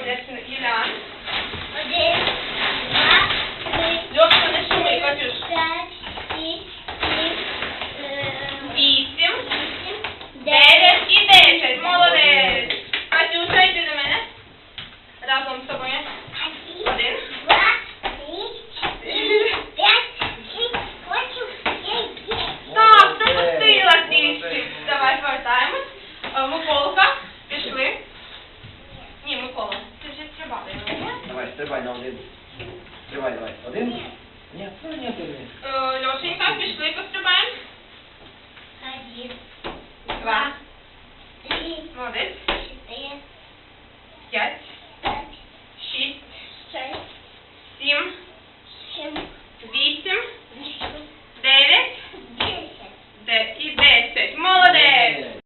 koyacaksın ilan. Yok tanışmayı Katüş. Вісім. Дев'ять і десять. Молодець. Катюша, йди до мене. Разом з тобою. Давай, на один. Стрибай, давай. Один? Ні, нет, ну, ні, ти не. Е, Льошенька, пішли